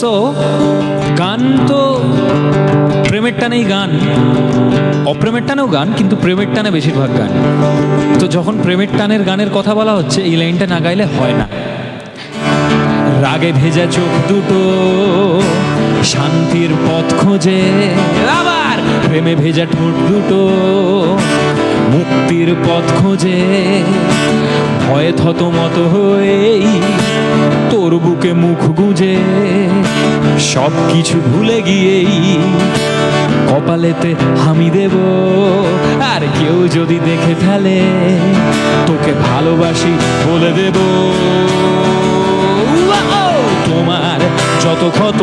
So গান তো প্রেমের টানেই গান। অপ্রেমের টানেও গান, কিন্তু প্রেমের টানে বেশিরভাগ গান। তো যখন প্রেমের টানের গানের কথা বলা হচ্ছে, এই লাইনটা না গাইলে হয় না। রাগে ভেজা চোখ দুটো, শান্তির পথ খোঁজে। আবার প্রেমে ভেজা ঠোঁট দুটো, মুক্তির পথ খোঁজে। ভয়ে থতমত হয়েই তোর বুকে মুখ গুঁজে। সব কিছু ভুলে গিয়েই কপালেতে হামি দেব। আর কেউ যদি দেখে ফেলে, তোকে ভালোবাসি বলে দেব! তোমার যত ক্ষত,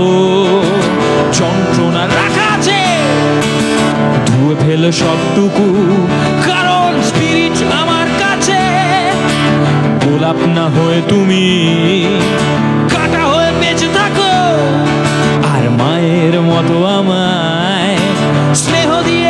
যন্ত্রণা রাখা আছে। ধুয়ে ফেলো সবটুকু, কারণ স্পিরিট আমার কাছে। গোলাপ না হয়ে তুমি the